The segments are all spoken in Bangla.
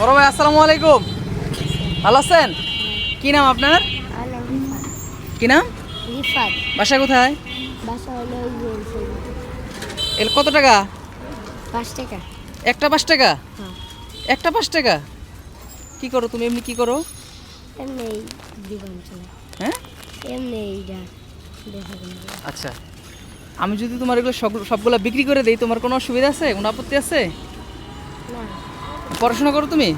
বড় ভাই আসসালামু আলাইকুম। ভালো আছেন? কি নাম আপনার? কি নাম? বাসা কোথায়? এর কত টাকা? পাঁচ টাকা। একটা পাঁচ টাকা? হ্যাঁ। একটা পাঁচ টাকা? কি করো তুমি এমনি কি করো? এমনি হ্যাঁ? এমনি আচ্ছা। আমি যদি তোমার এগুলো সব সবগুলো বিক্রি করে দেই তোমার কোনো অসুবিধা আছে? কোনো আপত্তি আছে? না। পড়াশোনা করো তুমি?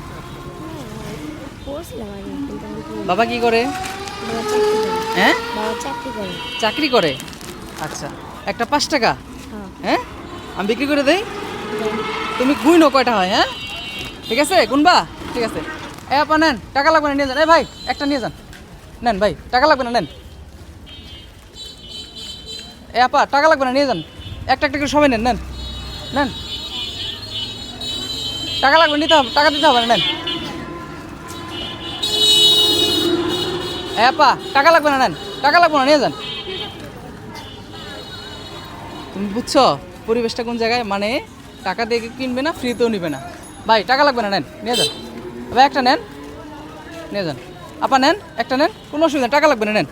বাবা কি করে? চাকরি করে। হ্যাঁ? চাকরি করে? আচ্ছা একটা পাঁচ টাকা? হ্যাঁ। হ্যাঁ? আমি বিক্রি করে দেই? তুমি গুইনো কয়টা হয় হ্যাঁ? ঠিক আছে গুনবা? ঠিক আছে। এ আপা নেন টাকা লাগবে না নিয়ে যান। এ ভাই একটা নিয়ে যান। নেন ভাই টাকা লাগবে না নেন। এ আপা টাকা লাগবে না নিয়ে যান। একটা একটা করে সবাই নেন নেন। নেন। টাকা লাগবে, নিতে হবে, টাকা দিতে হবে না, নেন। আপা, টাকা লাগবে না, নেন। টাকা লাগবে না, নিয়ে যান। তুমি বুঝছ পরিবেশটা কোন জায়গায়? মানে টাকা দিয়ে কিনবে না, ফ্রিতেও নিবে না। ভাই, টাকা লাগবে না, নেন, নিয়ে যান। ভাই একটা নেন, নিয়ে যান। আপা, নেন, একটা নেন, কোনো অসুবিধা টাকা লাগবে না, নেন।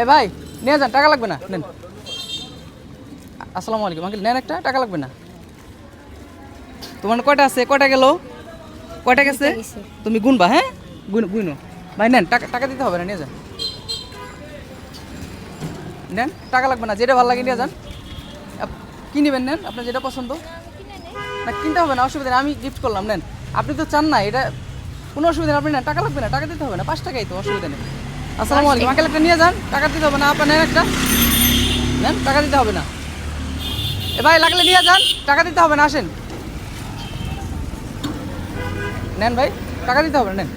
এ ভাই, নিয়ে যান, টাকা লাগবে না, নেন। আসসালামু আলাইকুম। আঙ্কেল নেন একটা টাকা লাগবে না? তোমার কয়টা আছে? কয়টা গেল? কয়টা গেছে। তুমি গুনবা হ্যাঁ? গুন গুনো। ভাই নেন টাকা টাকা দিতে হবে না নিয়ে যান। নেন টাকা লাগবে না যেটা ভালো লাগে নিয়ে যান। কি নেবেন নেন? আপনার যেটা পছন্দ। না কিনতে হবে না অসুবিধা নেই আমি গিফট করলাম নেন। আপনি তো চান না এটা কোনো অসুবিধা নেই আপনি নেন টাকা লাগবে না টাকা দিতে হবে না পাঁচ টাকাই তো অসুবিধা নেই। আসসালামু আলাইকুম আঙ্কেল একটা নিয়ে যান টাকা দিতে হবে না আপনার নেন একটা। নেন টাকা দিতে হবে না। ভাই, লাগলে নিয়ে যান। টাকা দিতে হবে না, আসেন। নেন ভাই, টাকা দিতে হবে, নেন।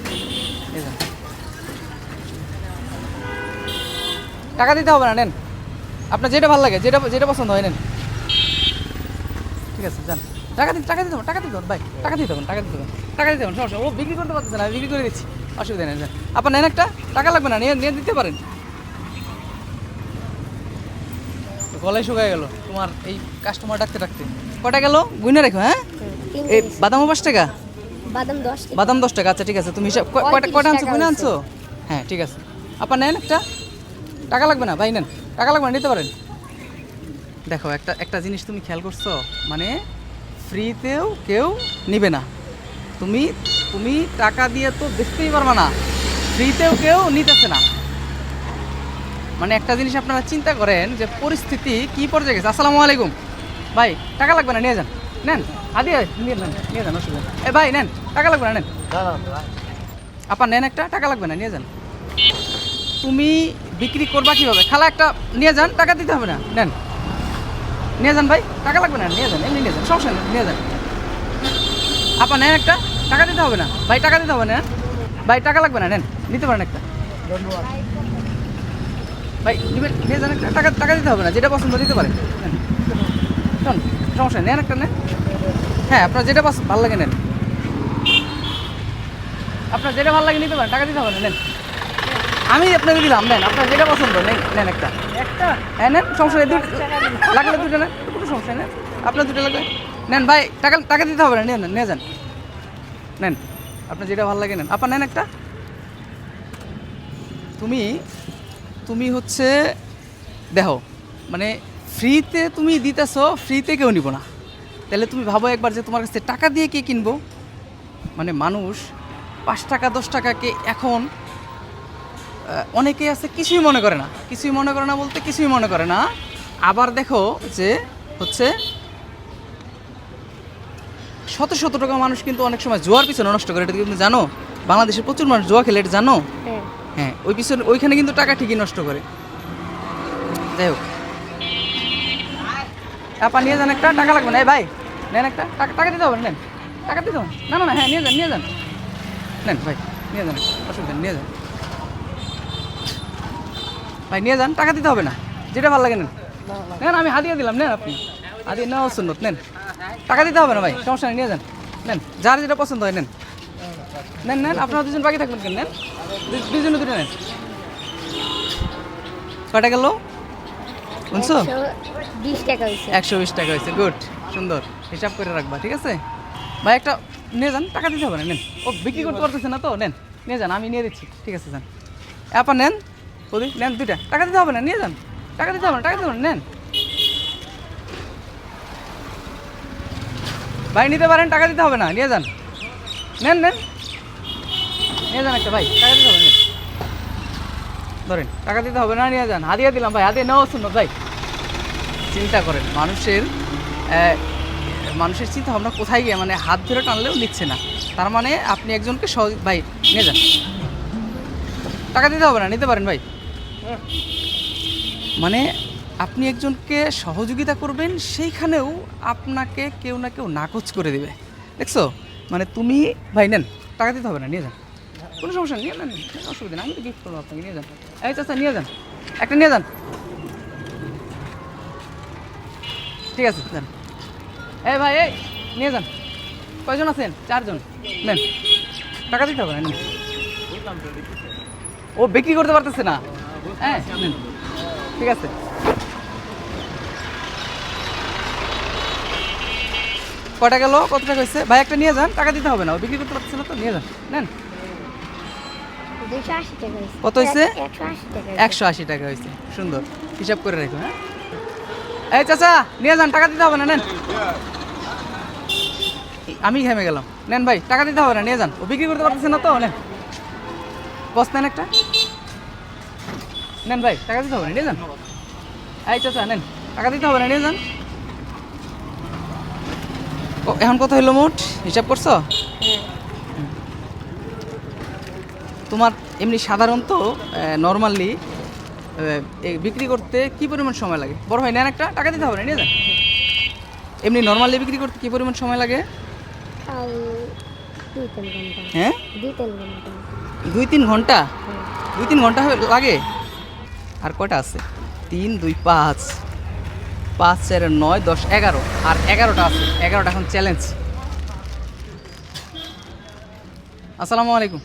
টাকা দিতে হবে না, নেন। আপনার যেটা ভালো লাগে, যেটা যেটা পছন্দ হয়, নেন। ঠিক আছে, যান। টাকা দিতে টাকা দিতে হবে, টাকা দিতে হবে, ভাই। টাকা দিতে হবে, টাকা দিতে হবে। টাকা দিতে হবে, সমস্যা। ও বিক্রি করতে পারতেছে না, বিক্রি করে দিচ্ছি। অসুবিধা নেই, যান। আপনার নেন একটা। টাকা লাগবে না, নিয়ে নিয়ে দিতে পারেন তো গলায় শুকায় গেল। তোমার এই কাস্টমার ডাকতে ডাকতে। কটা গেল? গুইনে রেখো হ্যাঁ? এই বাদামও পাঁচ টাকা? বাদাম দশ টাকা। বাদাম দশ টাকা আচ্ছা ঠিক আছে। তুমি হিসাব ক- কয়টা আনছো? গুনে আনছো? হ্যাঁ ঠিক আছে। আপা নেন একটা। টাকা লাগবে না? ভাই নেন। টাকা লাগবে না? নিতে পারেন। দেখো একটা একটা জিনিস তুমি খেয়াল করছ? মানে ফ্রিতেও কেউ নিবে না। তুমি তুমি টাকা দিয়ে তো দেখতেই পারবে না। ফ্রিতেও কেউ নিতেছে না। মানে একটা জিনিস আপনারা চিন্তা করেন যে পরিস্থিতি কি পর্যায়ে গেছে। আসসালামু আলাইকুম। ভাই, টাকা লাগবে না, নিয়ে যান। নেন। আদি নিয়ে নেন, নিয়ে যান, অসুবিধা। এ, ভাই, নেন। টাকা লাগবে না, নেন। আপা, নেন একটা, টাকা লাগবে না, নিয়ে যান। তুমি বিক্রি করবা কীভাবে? খালা, একটা নিয়ে যান, টাকা দিতে হবে না। নেন। নিয়ে যান, ভাই, টাকা লাগবে না, নিয়ে যান, এমনি নিয়ে যান, সমস্যা নেই, নিয়ে যান। আপা, নেন একটা, টাকা দিতে হবে না। ভাই, টাকা দিতে হবে না ভাই, টাকা লাগবে না, নেন। নিতে পারেন একটা। ভাই নিবেন নিয়ে যান একটা টাকা টাকা দিতে হবে না যেটা পছন্দ দিতে পারেন। নেন শোন সমস্যা নেন একটা নেন। হ্যাঁ আপনার যেটা পছন্দ ভালো লাগে নেন। আপনার যেটা ভালো লাগে নিতে পারেন টাকা দিতে হবে না নেন। আমি আপনাকে দিলাম নেন আপনার যেটা পছন্দ নেন নেন একটা। একটা? হ্যাঁ নেন সমস্যা নেই লাগলে দুটো নেন কোনো সমস্যা নেই আপনার দুটো লাগবে। নেন ভাই টাকা টাকা দিতে হবে না নেন নিয়ে যান। নেন আপনার যেটা ভালো লাগে নেন। আপনার নেন একটা। তুমি তুমি হচ্ছে দেখো মানে ফ্রিতে তুমি দিতেছো ফ্রিতে কেউ নিব না। তাহলে তুমি ভাবো একবার যে তোমার কাছে টাকা দিয়ে কে কিনবো? মানে মানুষ পাঁচ টাকা দশ টাকাকে এখন আহ, অনেকে আছে কিছুই মনে করে না। কিছুই মনে করে না বলতে কিছুই মনে করে না। আবার দেখো যে হচ্ছে শত শত টাকা মানুষ কিন্তু অনেক সময় জোয়ার পিছনে নষ্ট করে। এটা কিন্তু জানো? বাংলাদেশে প্রচুর মানুষ জোয়া খেলে এটা জানো? হ্যাঁ ওই পিছনে ওইখানে কিন্তু টাকা ঠিকই নষ্ট করে। যাই হোক। আপা নিয়ে যান একটা টাকা লাগবে না। ভাই নেন একটা। টাকা টাকা দিতে হবে না, নেন। টাকা দিতে হবে না। না না হ্যাঁ নিয়ে যান নিয়ে যান। নেন ভাই নিয়ে যান অসুবিধা নিয়ে যান। ভাই নিয়ে যান টাকা দিতে হবে না। যেটা ভালো লাগে নেন। নেন আমি হাতিয়ে দিলাম নেন আপনি। হাতিয়ে নেওয়া সুন্নত নেন। টাকা দিতে হবে না ভাই সমস্যা নেই নিয়ে যান। নেন যার যেটা পছন্দ হয় নেন। নেন নেন আপনারা দুজন বাকি থাকবেন কেন নেন? দুজনে দুটো নেন কটা গেল? শুনছো? একশো বিশ টাকা হয়েছে গুড সুন্দর। হিসাব করে রাখবা ঠিক আছে? ভাই একটা নিয়ে যান টাকা দিতে হবে না নেন। ও বিক্রি করতে পারতেছে না তো নেন নিয়ে যান আমি নিয়ে দিচ্ছি ঠিক আছে যান। আপা নেন বৌদি নেন দুইটা। টাকা দিতে হবে না নিয়ে যান। টাকা দিতে হবে না টাকা দিতে হবে না নেন। ভাই নিতে পারেন টাকা দিতে হবে না নিয়ে যান। নেন নেন। নিয়ে যান একটা ভাই, টাকা দিতে হবে ধরেন, টাকা দিতে হবে না, নিয়ে যান। হাদিয়া দিলাম ভাই, হাদিয়া নেওয়া শুনো ভাই। চিন্তা করেন, মানুষের মানুষের চিন্তা ভাবনা কোথায় গিয়ে মানে হাত ধরে টানলেও নিচ্ছে না। তার মানে আপনি একজনকে সহজ ভাই, নিয়ে যান। টাকা দিতে হবে না, নিতে পারেন ভাই। মানে আপনি একজনকে সহযোগিতা করবেন, সেইখানেও আপনাকে কেউ না কেউ নাকচ করে দেবে। দেখছ? মানে তুমি, ভাই, নেন, টাকা দিতে হবে না, নিয়ে যান। কোনো সমস্যা নিয়ে নেন, কোনো অসুবিধা নেই। আমি গিফট করব আপনাকে, নিয়ে যান। এই চাচা, নিয়ে যান। একটা নিয়ে যান। ঠিক আছে, যান। এই ভাই, এই, নিয়ে যান। কয়জন আছেন? চারজন। নেন। টাকা দিতে হবে না ও বিক্রি করতে পারতেছে না? হ্যাঁ নেন। ঠিক আছে। কটা গেল? কত টাকা হয়েছে? ভাই, একটা নিয়ে যান। টাকা দিতে হবে না। ও বিক্রি করতে পারতেছে না তো, নিয়ে যান। নেন। কত হয়েছে? একশো আশি টাকা হয়েছে। সুন্দর। হিসাব করে রাখো হ্যাঁ? এই চাচা নিয়ে যান টাকা দিতে হবে না নেন। আমি ঘেমে গেলাম। নেন ভাই টাকা দিতে হবে না নিয়ে যান। ও বিক্রি করতে পারতেছে না তো নেন। বস নেন একটা। নেন ভাই টাকা দিতে হবে না নিয়ে যান। এই চাচা নেন টাকা দিতে হবে না নিয়ে যান। ও, এখন কত হলো মোট? হিসাব করছ? হ্যাঁ। তোমার এমনি সাধারণত নর্মালি বিক্রি করতে কি পরিমাণ সময় লাগে? বড় হয় নেন একটা টাকা দিতে হবে না নিয়ে যান। এমনি নর্মালি বিক্রি করতে কি পরিমাণ সময় লাগে? দুই তিন ঘণ্টা। হ্যাঁ? দুই তিন ঘণ্টা। দুই তিন ঘণ্টা? হ্যাঁ। লাগে? আর কয়টা আছে? তিন দুই পাঁচ। পাঁচ চার নয় দশ এগারো। আর এগারোটা আছে। এগারোটা এখন চ্যালেঞ্জ আসসালামু আলাইকুম।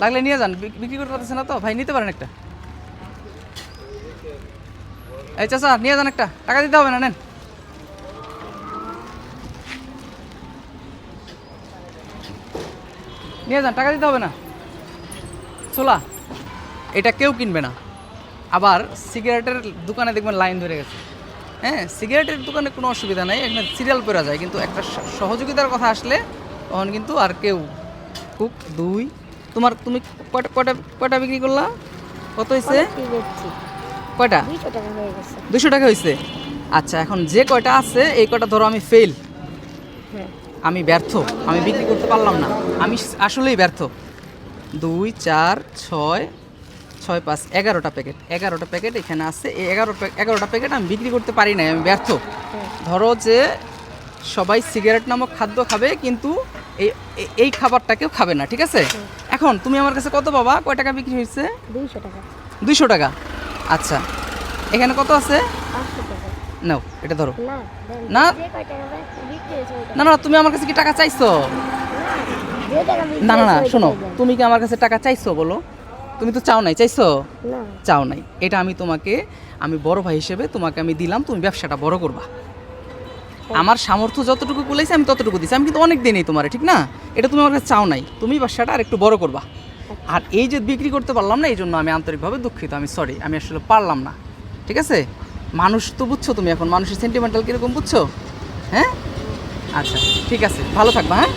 লাগলে নিয়ে যান বিক্রি করতে পারতেছে না তো, ভাই নিতে পারেন একটা। এই চাচা, নিয়ে যান একটা, টাকা দিতে হবে না, নেন। নিয়ে যান, টাকা দিতে হবে না। ছোলা এটা কেউ কিনবে না। আবার সিগারেটের দোকানে দেখবেন লাইন ধরে গেছে। হ্যাঁ সিগারেটের দোকানে কোনো অসুবিধা নাই এখানে সিরিয়াল পড়া যায়, কিন্তু একটা সহযোগিতার কথা আসলে তখন কিন্তু আর কেউ খুব দুই তোমার তুমি কয়টা কয়টা কয়টা বিক্রি করলা? কত হয়েছে কয়টা? দুইশো টাকা হয়ে গেছে। দুশো টাকা হয়েছে আচ্ছা এখন যে কয়টা আছে এই কয়টা ধরো আমি ফেল হ্যাঁ। আমি ব্যর্থ। আমি বিক্রি করতে পারলাম না। আমি আসলেই ব্যর্থ। দুই চার ছয় ছয় পাঁচ এগারোটা প্যাকেট। এগারোটা প্যাকেট এখানে আছে। এই এগারো এগারোটা প্যাকেট আমি বিক্রি করতে পারি নাই। আমি ব্যর্থ। হ্যাঁ। ধরো যে সবাই সিগারেট নামক খাদ্য খাবে কিন্তু এই এই- এই খাবারটা কেউ খাবে না ঠিক আছে? এখন তুমি আমার কাছে কত পাবা? কয় টাকা বিক্রি হয়েছে? দুইশো টাকা। দুইশো টাকা? আচ্ছা। এখানে কত আছে? নাও এটা ধরো। না না। না তুমি আমার কাছে কি টাকা চাইছো? না, না না শোনো তুমি কি আমার কাছে টাকা চাইছো বলো? তুমি তো চাও নাই চাইছো? চাও নাই। এটা আমি তোমাকে আমি বড় ভাই হিসেবে তোমাকে আমি দিলাম তুমি ব্যবসাটা বড় করবা। আমার সামর্থ্য যতটুকু কুলাইছে আমি ততটুকু দিছি আমি কিন্তু অনেক দিনই তোমার ঠিক না? এটা তুমি আমার কাছে চাও নাই। তুমি ব্যবসাটা আর একটু বড় করবা। আর এই যে বিক্রি করতে পারলাম না এই জন্য আমি আন্তরিকভাবে দুঃখিত। আমি সরি আমি আসলে পারলাম না। ঠিক আছে? মানুষ তো বুঝছ তুমি এখন। মানুষের সেন্টিমেন্টাল কীরকম বুঝছ? হ্যাঁ? আচ্ছা ঠিক আছে। ভালো থাকবা হ্যাঁ?